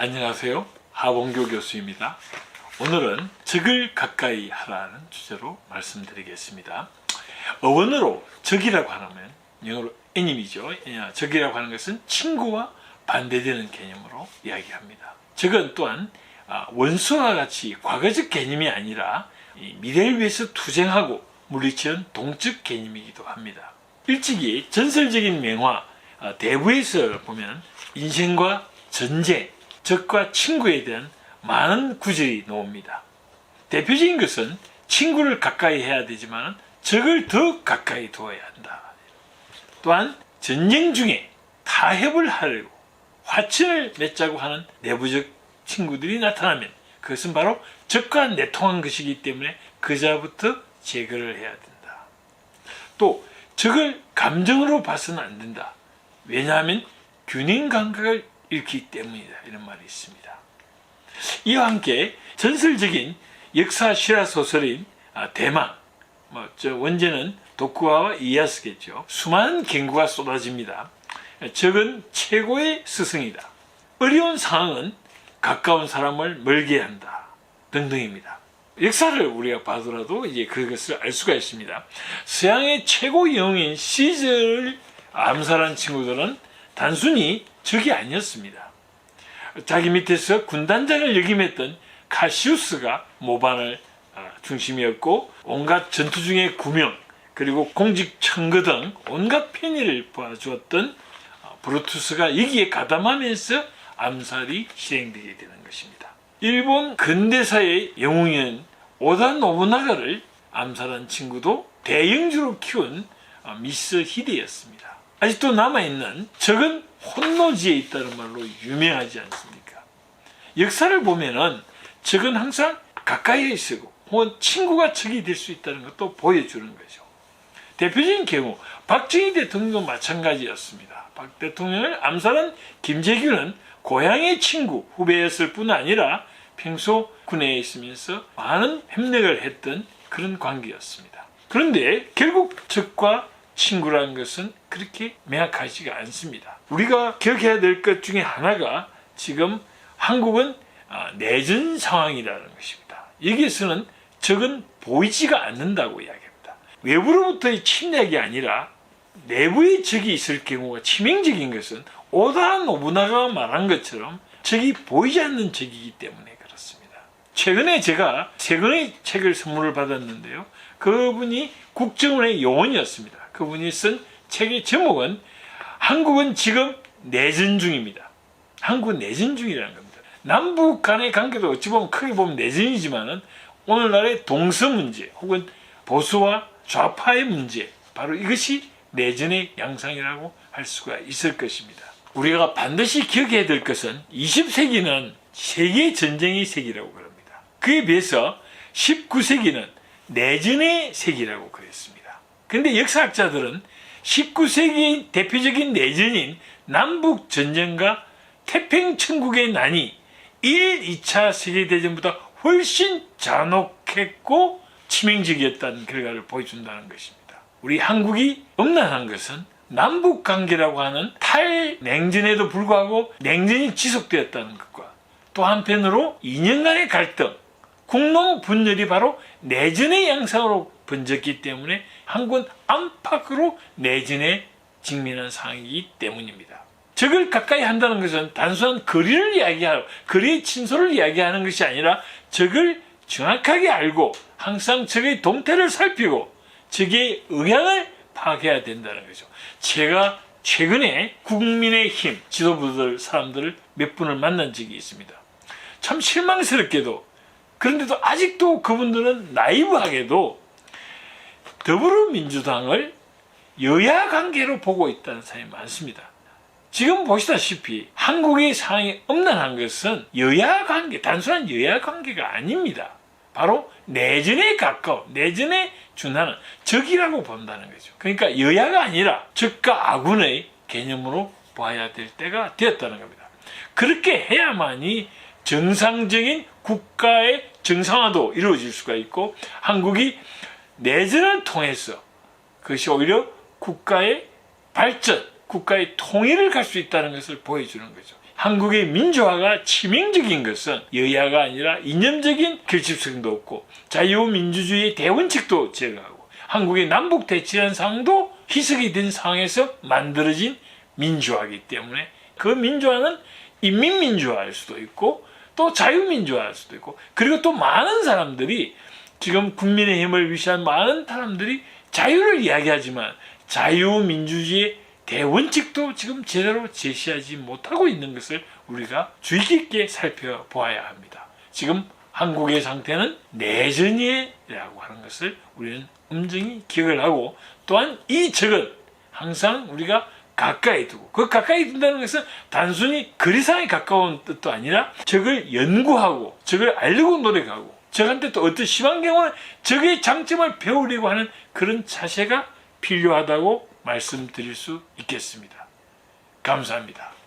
안녕하세요. 하봉교 교수입니다. 오늘은 적을 가까이 하라는 주제로 말씀드리겠습니다. 어원으로 적이라고 하면 영어로 에님이죠. 적이라고 하는 것은 친구와 반대되는 개념으로 이야기합니다. 적은 또한 아, 원수와 같이 과거적 개념이 아니라 이 미래를 위해서 투쟁하고 물리치는 동적 개념이기도 합니다. 일찍이 전설적인 명화 아, 대부에서 보면 인생과 전쟁, 적과 친구에 대한 많은 구절이 나옵니다. 대표적인 것은 친구를 가까이 해야 되지만 적을 더 가까이 두어야 한다. 또한 전쟁 중에 타협을 하려고 화친을 맺자고 하는 내부적 친구들이 나타나면 그것은 바로 적과 내통한 것이기 때문에 그자부터 제거를 해야 된다. 또 적을 감정으로 봐서는 안 된다. 왜냐하면 균형 감각을 잃기 때문이다. 이런 말이 있습니다. 이와 함께 전설적인 역사 실화 소설인 아, 대망, 뭐저 원제는 도쿠가와 이에야스겠죠. 수많은 경고가 쏟아집니다. 적은 최고의 스승이다. 어려운 상황은 가까운 사람을 멀게 한다. 등등입니다. 역사를 우리가 봐더라도 이제 그것을 알 수가 있습니다. 서양의 최고 영웅인 시저를 암살한 친구들은 단순히 적이 아니었습니다. 자기 밑에서 군단장을 역임했던 카시우스가 모반을 아, 중심이었고 온갖 전투 중의 구명 그리고 공직 청거 등 온갖 편의를 보아주었던 어, 브루투스가 여기에 가담하면서 암살이 실행되게 되는 것입니다. 일본 근대사의 영웅인 오다 노부나가를 암살한 친구도 대영주로 키운 어, 미스 히데였습니다. 아직도 남아있는 적은 혼노지에 있다는 말로 유명하지 않습니까? 역사를 보면은 적은 항상 가까이에 있고 혹은 친구가 적이 될 수 있다는 것도 보여주는 거죠. 대표적인 경우 박정희 대통령도 마찬가지였습니다. 박 대통령을 암살한 김재규는 고향의 친구 후배였을 뿐 아니라 평소 군에 있으면서 많은 협력을 했던 그런 관계였습니다. 그런데 결국 적과 친구라는 것은 그렇게 명확하지가 않습니다. 우리가 기억해야 될 것 중에 하나가 지금 한국은 아, 내전 상황이라는 것입니다. 여기에서는 적은 보이지가 않는다고 이야기합니다. 외부로부터의 침략이 아니라 내부의 적이 있을 경우가 치명적인 것은 오다 노부나가 말한 것처럼 적이 보이지 않는 적이기 때문에 그렇습니다. 최근에 제가 최근에 책을 선물을 받았는데요. 그분이 국정원의 요원이었습니다. 그분이 쓴 책의 제목은 한국은 지금 내전 중입니다. 한국은 내전 중이라는 겁니다. 남북 간의 관계도 어찌 보면 크게 보면 내전이지만은 오늘날의 동서 문제 혹은 보수와 좌파의 문제 바로 이것이 내전의 양상이라고 할 수가 있을 것입니다. 우리가 반드시 기억해야 될 것은 20세기는 세계 전쟁의 세기라고 그럽니다. 그에 비해서 19세기는 내전의 세기라고 그랬습니다. 근데 역사학자들은 19세기의 대표적인 내전인 남북 전쟁과 태평 천국의 난이 1, 2차 세계대전보다 훨씬 잔혹했고 치명적이었다는 결과를 보여준다는 것입니다. 우리 한국이 엄난한 것은 남북 관계라고 하는 탈냉전에도 불구하고 냉전이 지속되었다는 것과 또 한편으로 2년간의 갈등, 국농 분열이 바로 내전의 양상으로 번졌기 때문에 한국은 안팎으로 내전에 직면한 상황이기 때문입니다. 적을 가까이 한다는 것은 단순한 거리를 이야기하고 거리의 친소를 이야기하는 것이 아니라 적을 정확하게 알고 항상 적의 동태를 살피고 적의 의향을 파악해야 된다는 거죠. 제가 최근에 국민의힘 지도부들 사람들을 몇 분을 만난 적이 있습니다. 참 실망스럽게도 그런데도 아직도 그분들은 나이브하게도 더불어민주당을 여야 관계로 보고 있다는 사람이 많습니다. 지금 보시다시피 한국의 상황이 엄난한 것은 여야 관계, 단순한 여야 관계가 아닙니다. 바로 내전에 가까워, 내전에 준하는 적이라고 본다는 거죠. 그러니까 여야가 아니라 적과 아군의 개념으로 봐야 될 때가 되었다는 겁니다. 그렇게 해야만이 정상적인 국가의 정상화도 이루어질 수가 있고 한국이 내전을 통해서 그것이 오히려 국가의 발전, 국가의 통일을 갈 수 있다는 것을 보여주는 거죠. 한국의 민주화가 치명적인 것은 여야가 아니라 이념적인 결집성도 없고 자유민주주의의 대원칙도 제거하고 한국의 남북 대치라는 상황도 희석이 된 상황에서 만들어진 민주화이기 때문에 그 민주화는 인민민주화일 수도 있고 또 자유민주화일 수도 있고 그리고 또 많은 사람들이 지금 국민의힘을 위시한 많은 사람들이 자유를 이야기하지만 자유민주주의의 대원칙도 지금 제대로 제시하지 못하고 있는 것을 우리가 주의 깊게 살펴보아야 합니다. 지금 한국의 상태는 내전이라고 하는 것을 우리는 엄정히 기억을 하고 또한 이 적은 항상 우리가 가까이 두고 그 가까이 둔다는 것은 단순히 거리상에 가까운 뜻도 아니라 적을 연구하고 적을 알려고 노력하고 적한테 또 어떤 심한 경우는 적의 장점을 배우려고 하는 그런 자세가 필요하다고 말씀드릴 수 있겠습니다. 감사합니다.